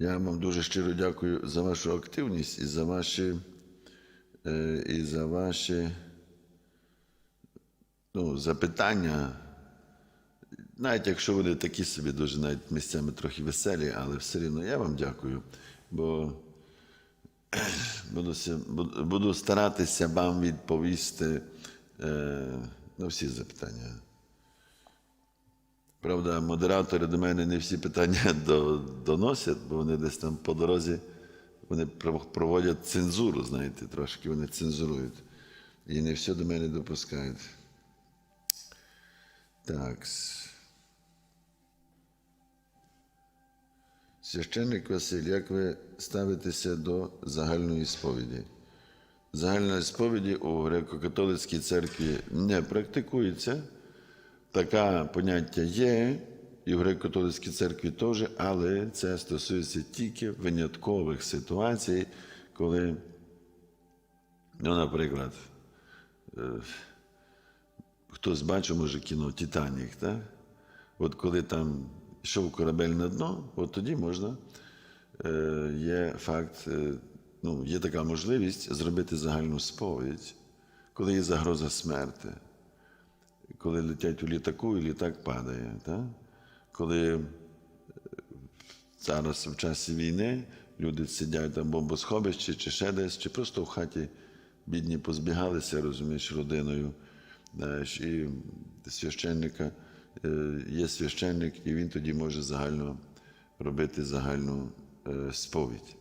Я вам дуже щиро дякую за вашу активність і за ваші, е, і за ваші ну, запитання. Навіть якщо вони такі собі дуже навіть місцями трохи веселі, але все рівно я вам дякую, бо буду, буду- старатися вам відповісти е, на всі запитання. Правда, модератори до мене не всі питання до, доносять, бо вони десь там по дорозі вони проводять цензуру, знаєте, трошки вони цензурують. І не все до мене допускають. Так. Священник Василь, як ви ставитеся до загальної сповіді? Загальної сповіді у греко-католицькій церкві не практикується. Таке поняття є, і в греко-католицькій церкві теж, але це стосується тільки виняткових ситуацій, коли, ну, наприклад, е, хтось бачив, може, кіно Титанік, так? От коли там йшов корабель на дно, от тоді можна, е, є факт, е, ну, є така можливість зробити загальну сповідь, коли є загроза смерти коли летять у літаку і літак падає. Так? Коли е, зараз в часі війни люди сидять там в бомбосховищі чи ще десь, чи просто в хаті бідні позбігалися, розумієш, родиною. Знаєш, і священника е, є священник, і він тоді може загально робити загальну е, сповідь.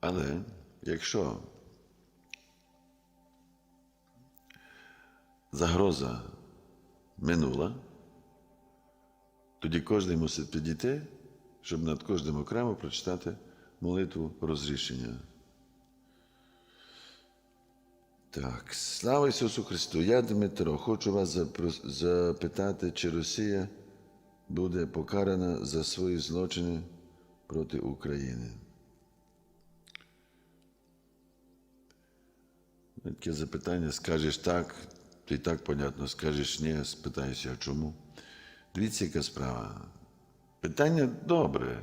Але якщо загроза минула, тоді кожен мусить підійти, щоб над кожним окремо прочитати молитву розрішення. Так, слава Ісусу Христу! Я Дмитро, хочу вас запитати, чи Росія буде покарана за свої злочини проти України. Таке запитання, скажеш так, і так понятно, скажеш ні, спитаюся, чому. Дивіться, яка справа. Питання добре.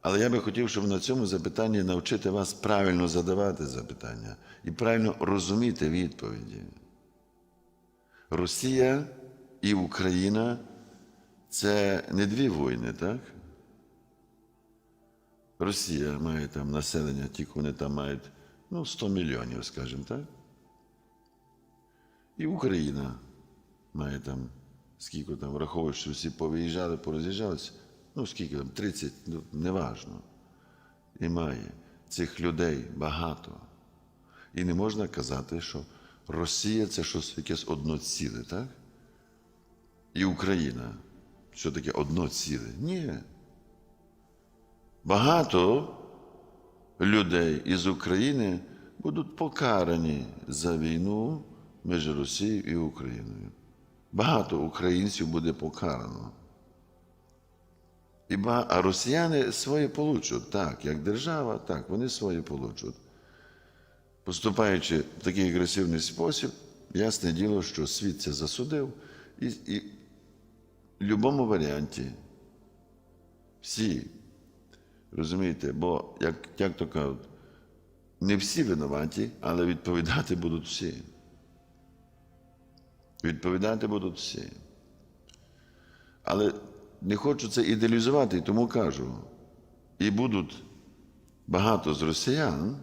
Але я би хотів, щоб на цьому запитанні навчити вас правильно задавати запитання і правильно розуміти відповіді. Росія і Україна це не дві війни, так? Росія має там населення, тільки вони там мають ну, 100 мільйонів, скажімо так. І Україна має там, скільки там, враховуючи, що всі повиїжджали, пороз'їжджалися, ну скільки там, 30, ну, неважно. І має цих людей багато. І не можна казати, що Росія це щось якесь одно ціле, так? І Україна. Що таке одно ціле? Ні. Багато людей із України будуть покарані за війну між Росією і Україною. Багато українців буде покарано. І ба- А росіяни своє получать, так, як держава, так, вони своє получать. Поступаючи в такий агресивний спосіб, ясне діло, що світ це засудив, і, і в будь-якому варіанті всі, розумієте, бо, як, як то кажуть, не всі винуваті, але відповідати будуть всі. Відповідати будуть всі. Але не хочу це ідеалізувати, тому кажу. І будуть багато з росіян,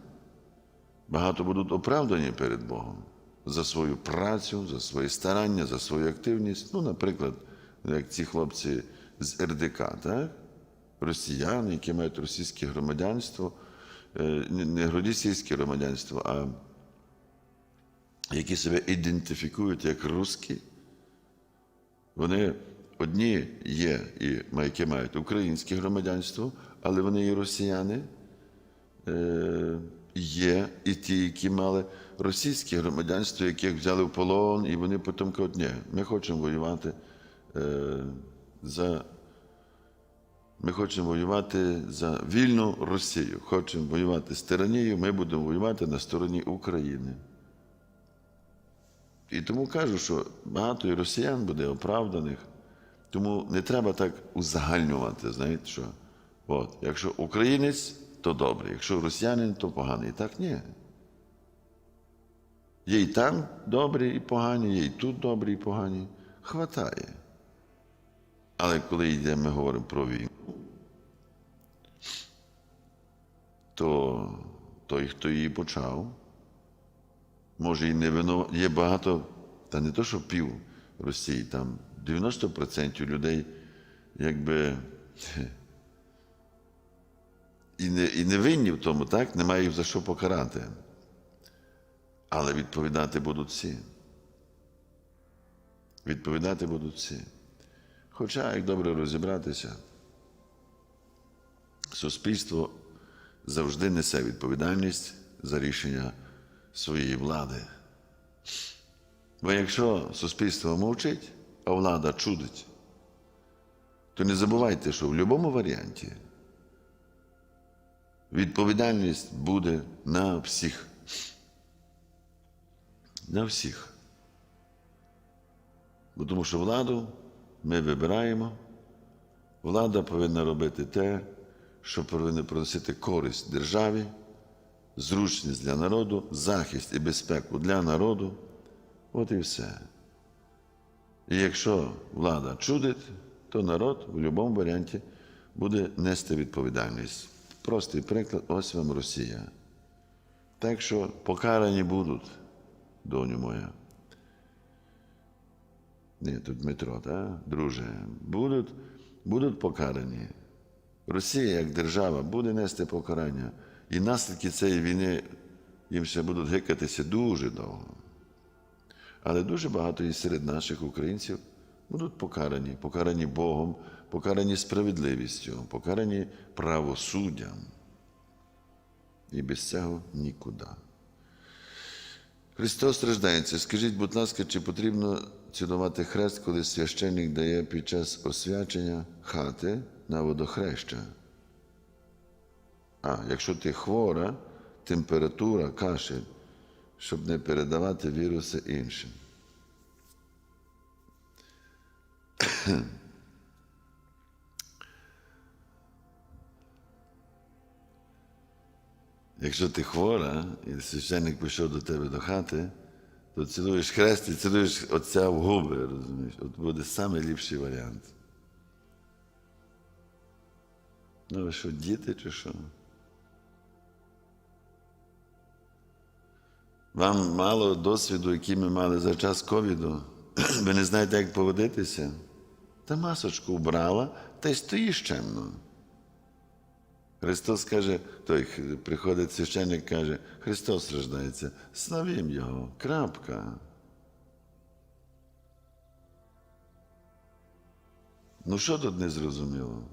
багато будуть оправдані перед Богом за свою працю, за свої старання, за свою активність. Ну, наприклад, як ці хлопці з РДК, так? росіяни, які мають російське громадянство, е, не російське громадянство, а які себе ідентифікують як русські, вони одні є, і які мають українське громадянство, але вони і росіяни. Е, Є і ті, які мали російське громадянство, яких взяли в полон, і вони потім кажуть, ні, ми хочемо воювати е, за. Ми хочемо воювати за вільну Росію. Хочемо воювати з тиранією, ми будемо воювати на стороні України. І тому кажу, що багато і росіян буде оправданих. Тому не треба так узагальнювати, знаєте, що От. Якщо українець, то добре, якщо росіянин, то поганий. Так ні. Є і там добрі і погані, є і тут добрі і погані. Хватає. Але коли йде, ми говоримо про війну, то той, хто її почав, може і не винуват. Є багато, та не то, що пів Росії, там 90% людей, якби і не, і не винні в тому, так? Немає їх за що покарати. Але відповідати будуть всі. Відповідати будуть всі. Хоча, як добре розібратися, суспільство завжди несе відповідальність за рішення своєї влади. Бо якщо суспільство мовчить, а влада чудить, то не забувайте, що в будь-якому варіанті відповідальність буде на всіх. На всіх. Бо тому що владу ми вибираємо, влада повинна робити те, що повинна приносити користь державі, зручність для народу, захист і безпеку для народу. От і все. І якщо влада чудить, то народ в будь-якому варіанті буде нести відповідальність. Простий приклад, ось вам Росія. Так що покарані будуть, доню моя. Ні, тут Дмитро, так? друже, будуть, будуть покарані. Росія як держава буде нести покарання. І наслідки цієї війни їм ще будуть гикатися дуже довго. Але дуже багато і серед наших українців будуть покарані, покарані Богом, покарані справедливістю, покарані правосуддям. І без цього нікуди. Христос страждається. Скажіть, будь ласка, чи потрібно цілувати хрест, коли священник дає під час освячення хати на водохреща? А, якщо ти хвора, температура, кашель, щоб не передавати віруси іншим. Якщо ти хвора, і священник пішов до тебе до хати, то цілуєш хрест і цілуєш отця в губи, розумієш? От буде найліпший варіант. Ну, ви що, діти чи що? Вам мало досвіду, який ми мали за час ковіду. Ви не знаєте, як поводитися? Та масочку вбрала, та й стоїш чемно. Христос каже, той приходить священник, каже, Христос рождається, славім Його, крапка. Ну що тут не зрозуміло?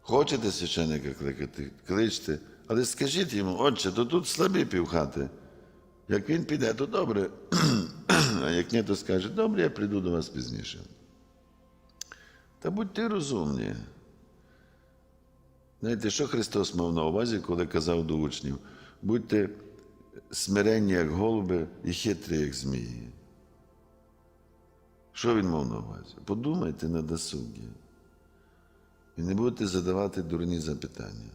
Хочете священника кликати, кличте, але скажіть йому, отче, то тут слабі півхати. Як він піде, то добре. А як ні, то скаже, добре, я прийду до вас пізніше. Та будьте розумні. Знаєте, що Христос мав на увазі, коли казав до учнів? Будьте смиренні, як голуби, і хитрі, як змії. Що він мав на увазі? Подумайте на досугі. І не будете задавати дурні запитання.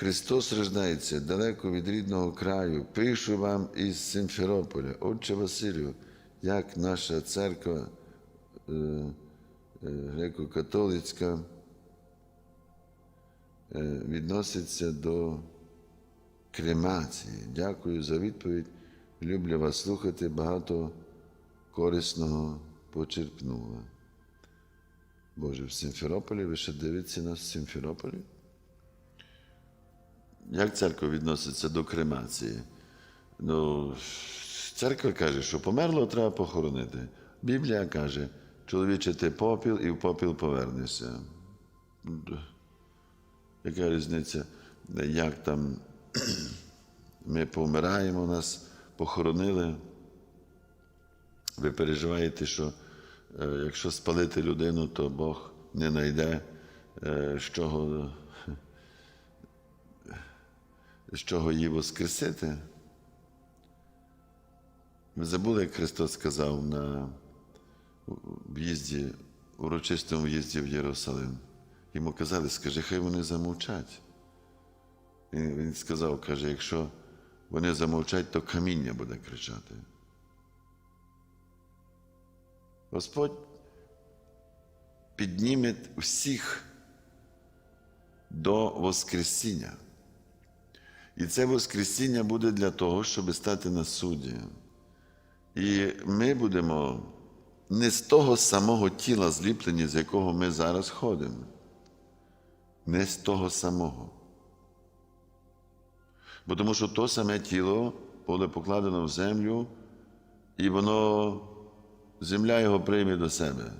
Христос рождається далеко від рідного краю. Пишу вам із Симферополя, Отче Василю, як наша церква е, е, греко-католицька е, відноситься до кремації. Дякую за відповідь. Люблю вас слухати, багато корисного почерпнула. Боже, в Симферополі, ви ще дивитеся нас в Симферополі? Як церква відноситься до кремації? Ну, церква каже, що померло треба похоронити. Біблія каже, чоловіче, ти попіл і в попіл повернешся. Яка різниця, як там ми помираємо, нас похоронили? Ви переживаєте, що е, якщо спалити людину, то Бог не знайде, е, з чого з чого її воскресити. Ви забули, як Христос сказав на в'їзді урочистому в'їзді в Єрусалим. Йому казали, скажи, хай вони замовчать. І він сказав, каже, якщо вони замовчать, то каміння буде кричати. Господь підніме всіх до Воскресіння. І це Воскресіння буде для того, щоб стати на суді. І ми будемо не з того самого тіла зліплені, з якого ми зараз ходимо. Не з того самого. Бо тому що то саме тіло буде покладено в землю, і воно, земля його прийме до себе.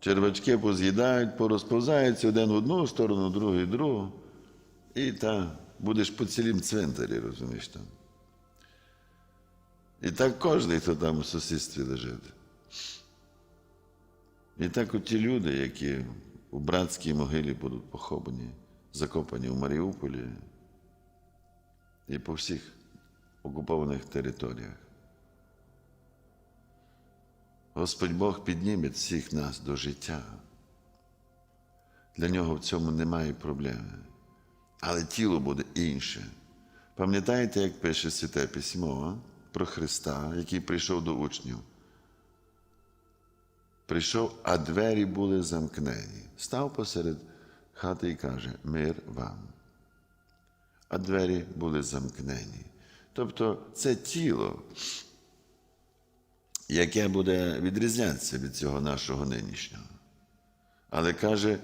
Червачки поз'їдають, порозповзаються один в одну сторону, другий в другу. І та будеш по цілім цвинтарі, розумієш там. І так кожен, хто там у сусідстві лежить. І так оті люди, які у братській могилі будуть поховані, закопані в Маріуполі і по всіх окупованих територіях. Господь Бог підніме всіх нас до життя. Для нього в цьому немає проблеми. Але тіло буде інше. Пам'ятаєте, як пише Святе Письмо про Христа, який прийшов до учнів? Прийшов, а двері були замкнені. Став посеред хати і каже: Мир вам. А двері були замкнені. Тобто це тіло, яке буде відрізнятися від цього нашого нинішнього. Але каже, «Е,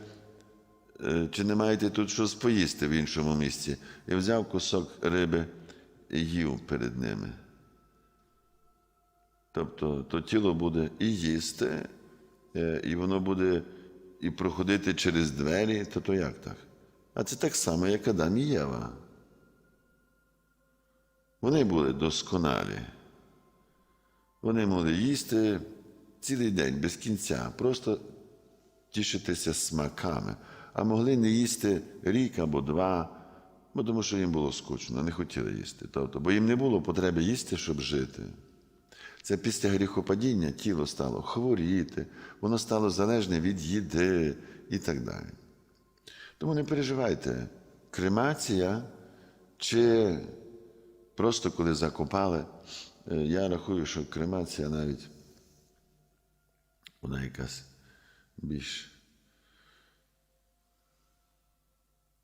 чи не маєте тут щось поїсти в іншому місці? І взяв кусок риби і їв перед ними. Тобто то тіло буде і їсти, е, і воно буде і проходити через двері, то то як так? А це так само, як Адам і Єва. Вони були досконалі. Вони могли їсти цілий день без кінця, просто тішитися смаками, а могли не їсти рік або два, бо тому що їм було скучно, не хотіли їсти. Тобто, бо їм не було потреби їсти, щоб жити. Це після гріхопадіння тіло стало хворіти, воно стало залежне від їди і так далі. Тому не переживайте, кремація чи просто коли закопали, е, я рахую, що кремація навіть вона якась більш,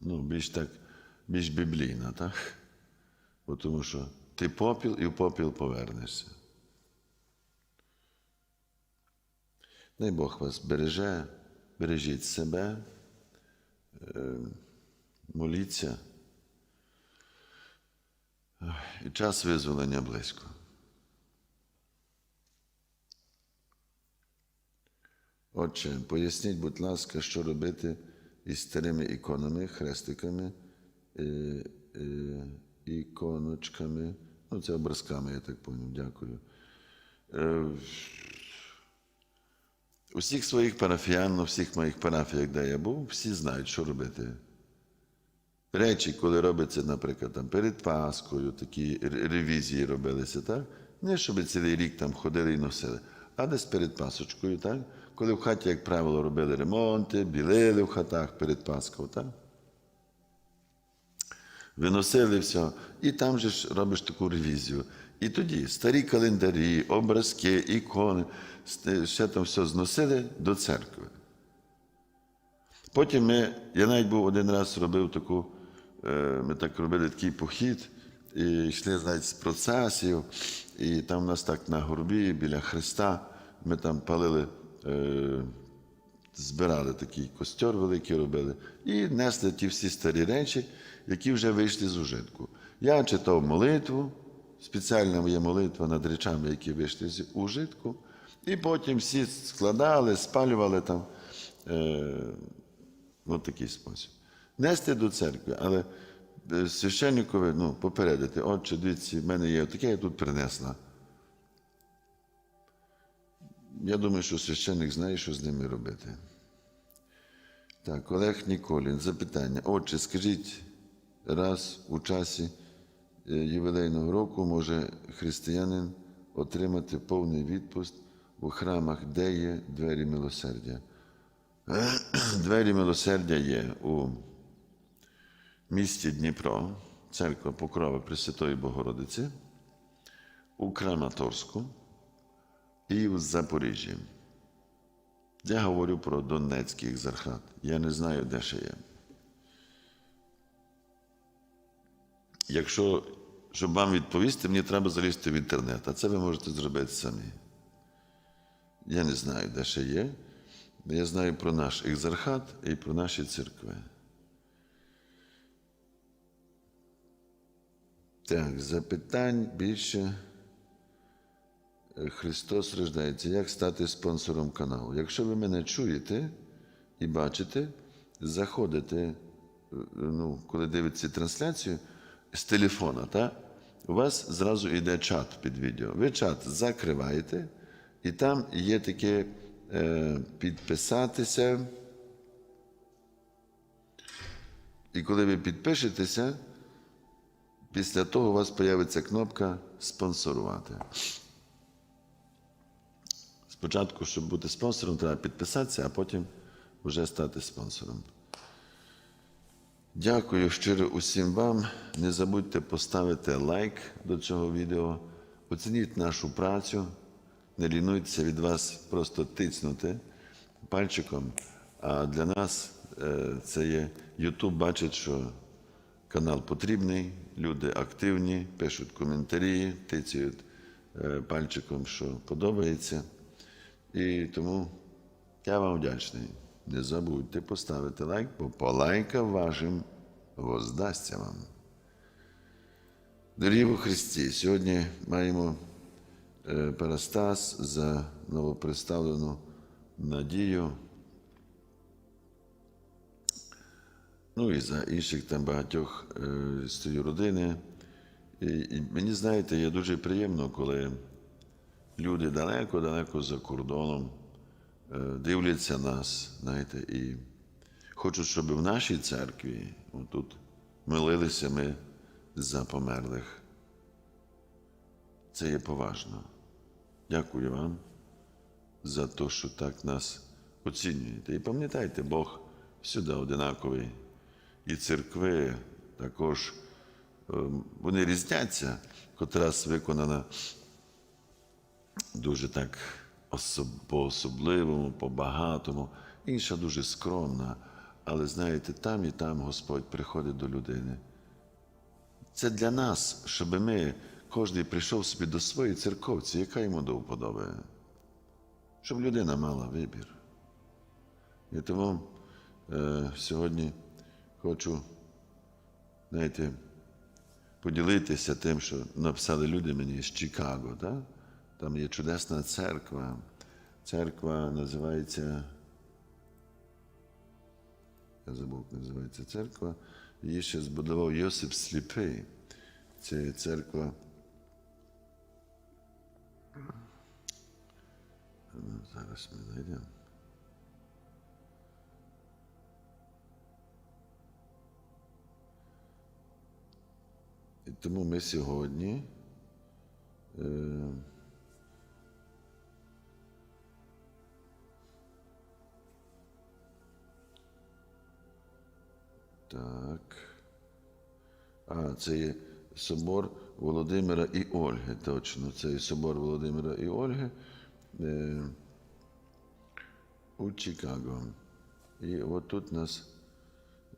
ну, більш так, більш біблійна, так? Бо тому що ти попіл і в попіл повернешся. Дай Бог вас береже, бережіть себе, е, моліться. І час визволення близько. Отче, поясніть, будь ласка, що робити із старими іконами, хрестиками, е, е, іконочками. Ну, це образками, я так поняв, дякую. Е, Усіх своїх парафіян, на всіх моїх парафіях, де я був, всі знають, що робити. Речі, коли робиться, наприклад, там, перед Паскою, такі ревізії робилися, так? Не щоб цілий рік там ходили і носили, а десь перед Пасочкою, так? Коли в хаті, як правило, робили ремонти, білили в хатах перед Паскою, так? Виносили все, і там же ж робиш таку ревізію. І тоді старі календарі, образки, ікони, ще там все зносили до церкви. Потім ми, я навіть був один раз робив таку, е, ми так робили такий похід, і йшли, знаєте, з процесів, і там у нас так на горбі біля Христа, ми там палили, е, збирали такий костер великий робили, і несли ті всі старі речі, які вже вийшли з ужитку. Я читав молитву, спеціальна є молитва над речами, які вийшли з ужитку, і потім всі складали, спалювали там. Е, в такий спосіб. Нести до церкви, але е, священникові ну, попередити, отче, дивіться, в мене є таке, я тут принесла. Я думаю, що священник знає, що з ними робити. Так, Олег Ніколін, запитання. Отче, скажіть, раз у часі е, ювілейного року може християнин отримати повний відпуст у храмах, де є двері милосердя. Двері милосердя є у місті Дніпро, церква Покрова Пресвятої Богородиці, у Краматорську і у Запоріжжі. Я говорю про Донецький екзархат. Я не знаю, де ще є. Якщо, щоб вам відповісти, мені треба залізти в інтернет, а це ви можете зробити самі. Я не знаю, де ще є. Я знаю про наш екзархат і про наші церкви. Так, запитань більше. Христос рождається. Як стати спонсором каналу? Якщо ви мене чуєте і бачите, заходите, е, ну, коли дивитеся трансляцію з телефона, та, у вас зразу йде чат під відео. Ви чат закриваєте, і там є таке е, підписатися. І коли ви підпишетеся, після того у вас з'явиться кнопка спонсорувати. Спочатку, щоб бути спонсором, треба підписатися, а потім вже стати спонсором. Дякую щиро усім вам. Не забудьте поставити лайк до цього відео. Оцініть нашу працю. Не лінуйтеся від вас просто тицнути пальчиком. А для нас е, це є YouTube бачить, що канал потрібний, люди активні, пишуть коментарі, тицяють е, пальчиком, що подобається. І тому я вам вдячний. Не забудьте поставити лайк, бо по лайка вашим воздасться вам. Дорогі у Христі, сьогодні маємо е, Парастас за новоприставлену надію. Ну і за інших там багатьох е, з цієї родини. І, і мені знаєте, є дуже приємно, коли люди далеко-далеко за кордоном е, дивляться нас, знаєте, і хочуть, щоб в нашій церкві тут молилися ми за померлих. Це є поважно. Дякую вам за те, що так нас оцінюєте. І пам'ятайте, Бог всюди одинаковий. І церкви також е, вони різняться, котра виконана дуже так по-особливому, по-багатому, інша дуже скромна. Але знаєте, там і там Господь приходить до людини. Це для нас, щоб ми, кожен прийшов собі до своєї церковці, яка йому до вподоби. Щоб людина мала вибір. І тому е, сьогодні хочу, знаєте, поділитися тим, що написали люди мені з Чикаго. Так? Там є чудесна церква. Церква називається. Я забув, як називається церква. Її ще збудував Йосип Сліпий. Це церква. Ну, Зараз ми знайдемо. І тому ми сьогодні. Е, Так. А, це є собор Володимира і Ольги. Точно. Це є собор Володимира і Ольги е, у Чикаго. І от тут нас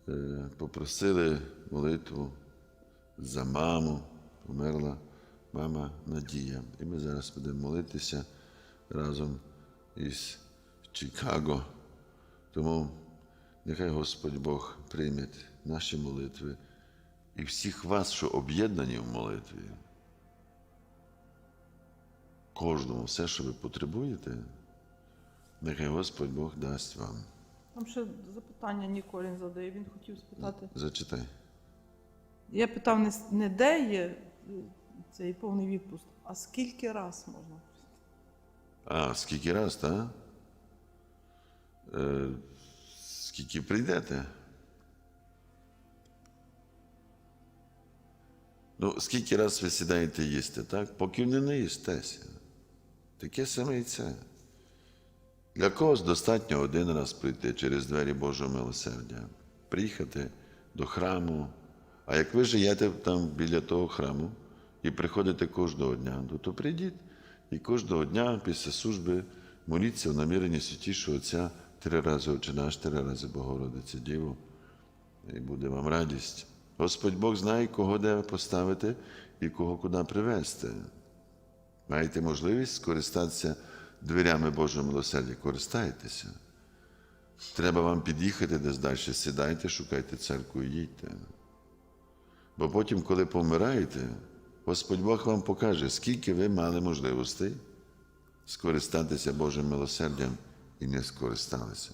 е, попросили молитву за маму. Померла мама Надія. І ми зараз будемо молитися разом із Чикаго. Тому Нехай Господь Бог прийме наші молитви і всіх вас, що об'єднані в молитві. Кожному все, що ви потребуєте, нехай Господь Бог дасть вам. Там ще запитання Ніколін задає. Він хотів спитати. Зачитай. Я питав не, не де є е, цей повний відпуск, а скільки раз можна? А, скільки раз, так? Е, скільки прийдете? Ну, скільки раз ви сідаєте їсти, так? Поки не наїстеся. Таке саме і це. Для когось достатньо один раз прийти через двері Божого милосердя, приїхати до храму. А як ви живете там біля того храму і приходите кожного дня, то, то прийдіть і кожного дня після служби моліться в наміренні святішого Отця три рази Отче три рази Богородице Діву, і буде вам радість. Господь Бог знає, кого де поставити і кого куди привезти. Маєте можливість скористатися дверями Божого милосердя, користайтеся. Треба вам під'їхати десь далі, сідайте, шукайте церкву і їдьте. Бо потім, коли помираєте, Господь Бог вам покаже, скільки ви мали можливостей скористатися Божим милосердям і не скористалися.